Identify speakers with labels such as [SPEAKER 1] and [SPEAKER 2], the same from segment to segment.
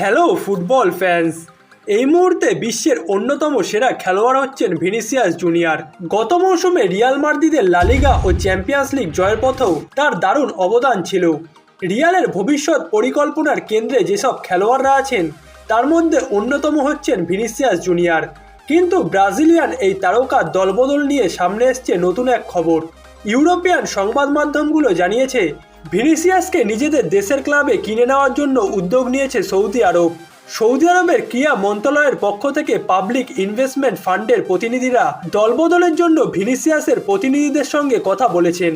[SPEAKER 1] Hello football fans এই মুহূর্তে বিশ্বের অন্যতম সেরা খেলোয়াড় হচ্ছেন ভিনিসিয়াস জুনিয়র। গত মৌসুমে রিয়াল মার্দিদের লালিগা ও চ্যাম্পিয়ন্স লিগ জয়ের পথেও তার দারুণ অবদান ছিল। রিয়ালের ভবিষ্যৎ পরিকল্পনার কেন্দ্রে যেসব খেলোয়াড়রা আছেন, তার মধ্যে অন্যতম হচ্ছেন ভিনিসিয়াস জুনিয়র। কিন্তু ব্রাজিলিয়ান এই তারকা দলবদল নিয়ে সামনে এসছে নতুন এক খবর। ইউরোপিয়ান সংবাদ মাধ্যমগুলো জানিয়েছে ভিনিসিয়াসকে নিজেদের দেশের ক্লাবে কিনে নেওয়ার জন্য উদ্যোগ নিয়েছে সৌদি আরব। সৌদি আরবের ক্রিয়া মন্ত্রণালয়ের পক্ষ থেকে পাবলিক ইনভেস্টমেন্ট ফান্ডের প্রতিনিধিরা দলবদলের জন্য ভিনিসিয়াসের প্রতিনিধিদের সঙ্গে কথা বলেছেন।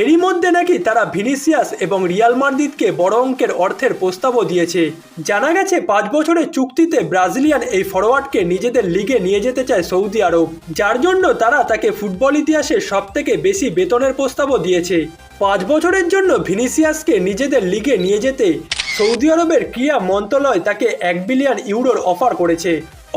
[SPEAKER 1] এরই মধ্যে নাকি তারা ভিনিসিয়াস এবং রিয়াল মার্দিদকে বড় অঙ্কের অর্থের প্রস্তাবও দিয়েছে। জানা গেছে, পাঁচ বছরের চুক্তিতে ব্রাজিলিয়ান এই ফরওয়ার্ডকে নিজেদের লিগে নিয়ে যেতে চায় সৌদি আরব, যার জন্য তারা তাকে ফুটবল ইতিহাসে সবথেকে বেশি বেতনের প্রস্তাবও দিয়েছে। পাঁচ বছরের জন্য ভিনিসিয়াসকে নিজেদের লিগে নিয়ে যেতে সৌদি আরবের ক্রিয়া মন্ত্রণালয় তাকে এক বিলিয়ন ইউরোর অফার করেছে।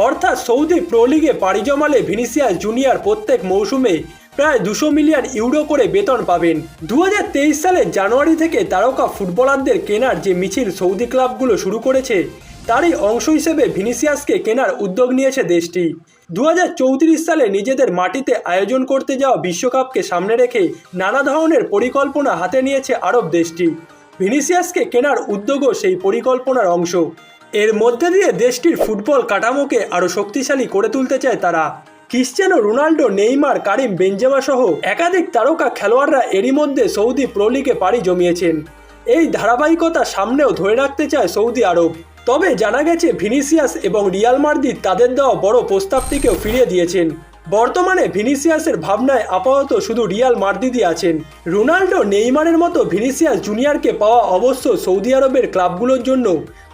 [SPEAKER 1] অর্থাৎ সৌদি প্রো লিগে পাড়ি জমালে ভিনিসিয়াস জুনিয়র প্রত্যেক মৌসুমে প্রায় দুশো মিলিয়ন ইউরো করে বেতন পাবেন। দু হাজার তেইশ সালের জানুয়ারি থেকে তারকা ফুটবলারদের কেনার যে মিছিল সৌদি ক্লাবগুলো শুরু করেছে তারই অংশ হিসেবে ভিনিসিয়াসকে কেনার উদ্যোগ নিয়েছে দেশটি। দু হাজার চৌত্রিশ সালে নিজেদের মাটিতে আয়োজন করতে যাওয়া বিশ্বকাপকে সামনে রেখে নানা ধরনের পরিকল্পনা হাতে নিয়েছে আরব দেশটি। ভিনিসিয়াসকে কেনার উদ্যোগও সেই পরিকল্পনার অংশ। এর মধ্যে দিয়ে দেশটির ফুটবল কাঠামোকে আরও শক্তিশালী করে তুলতে চায় তারা। Cristiano Ronaldo, Neymar, Karim Benzema সহ একাধিক তারকা খেলোয়াড়রা এরই মধ্যে সৌদি প্রো লিগে পাড়ি জমিয়েছেন। এই ধারাবাহিকতা সামনেও ধরে রাখতে চায় সৌদি আরব। তবে জানা গেছে ভিনিসিয়াস এবং রিয়াল মার্দিদ তাদের দেওয়া বড় প্রস্তাবটিকেও ফিরিয়ে দিয়েছেন। বর্তমানে ভিনিসিয়াসের ভাবনায় আপাতত শুধু রিয়াল মার্দিদই আছেন। রোনাল্ডো নেইমারের মতো ভিনিসিয়াস জুনিয়রকে পাওয়া অবশ্য সৌদি আরবের ক্লাবগুলোর জন্য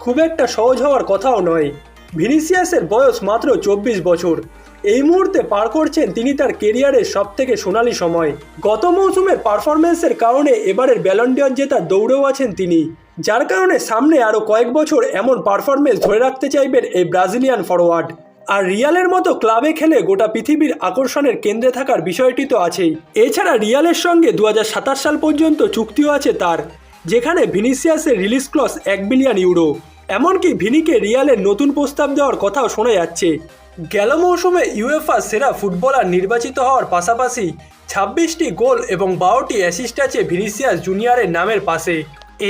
[SPEAKER 1] খুব একটা সহজ হওয়ার কথাও নয়। ভিনিসিয়াসের বয়স মাত্র চব্বিশ বছর। এই মুহূর্তে পার করছেন তিনি তার কেরিয়ারের সব থেকে সোনালি সময়। গত মৌসুমের পারফরমেন্সের কারণে এবারের ব্যালন্ডিয়র জেতার দৌড়েও আছেন তিনি। যার কারণে সামনে আরও কয়েক বছর এমন পারফরমেন্স ধরে রাখতে চাইবেন এই ব্রাজিলিয়ান ফরওয়ার্ড আর রিয়ালের মতো ক্লাবে খেলে গোটা পৃথিবীর আকর্ষণের কেন্দ্রে থাকার বিষয়টি তো আছেই। এছাড়া রিয়ালের সঙ্গে দু হাজার সাতাশ সাল পর্যন্ত চুক্তিও আছে তার, যেখানে ভিনিসিয়াসের রিলিজ ক্লস এক বিলিয়ন ইউরো। এমনকি ভিনিকে রিয়ালের নতুন প্রস্তাব দেওয়ার কথাও শোনা যাচ্ছে। গেল মৌসুমে ইউএফা সেরা ফুটবলার নির্বাচিত হওয়ার পাশাপাশি ছাব্বিশটি গোল এবং বারোটি অ্যাসিস্ট আছে ভিনিসিয়াস জুনিয়রের নামের পাশে।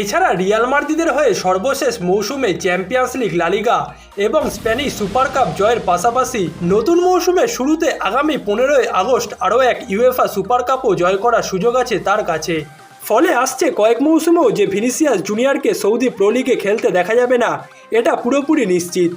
[SPEAKER 1] এছাড়া রিয়াল মার্দিদের হয়ে সর্বশেষ মৌসুমে চ্যাম্পিয়ন্স লিগ লালিগা এবং স্প্যানিশ সুপার কাপ জয়ের পাশাপাশি নতুন মৌসুমে শুরুতে আগামী পনেরোই আগস্ট আরও এক ইউএফা সুপার কাপও জয় করার সুযোগ আছে তার কাছে। ফলে আসছে কয়েক মৌসুমেও যে ভিনিসিয়াস জুনিয়রকে সৌদি প্রো লিগে খেলতে দেখা যাবে না, এটা পুরোপুরি নিশ্চিত।